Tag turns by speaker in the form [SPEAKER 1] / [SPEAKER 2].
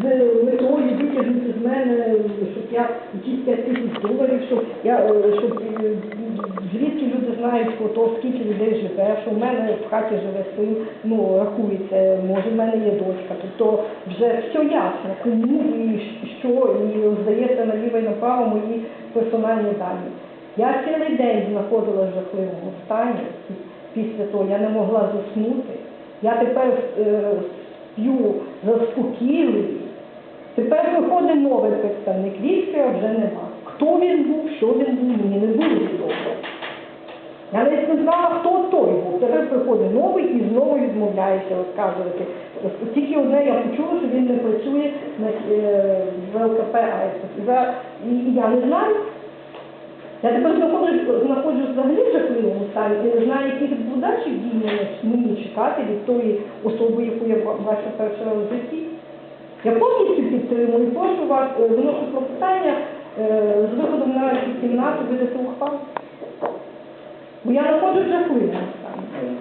[SPEAKER 1] з метою витягнути з мене, щоб я якісь 5 тисяч доларів, щоб я е, щоб е, звідки люди знають про те, скільки людей живе, що в мене в хаті живе син, ну рахується, може в мене є дочка. Тобто вже все ясно, кому і що, і здається наліво і направо мої персональні дані. Я цілий день знаходилася в жахливому стані після того, я не могла заснути. Я тепер е, сп'ю заспокійливі. Виходить новий представник війська, вже нема. Хто він був, що він був, мені не дуже відомо. Я навіть не знала, хто той був. Тепер приходить новий і знову відмовляється розказувати. Тільки одне я почула, що він не працює е, в ЛКП АЕС. І, я не знаю. Я тепер знаходжусь, знаходжусь взагалі в жахливому стані і не знаю, яких подальших дій мені- чекати від тої особи, яку я бачу перший в житті. Я повністю підтримую, прошу вас, е, виношу про питання е, з виходом на кімнату видати ухвалу. Бо я знаходжу стані.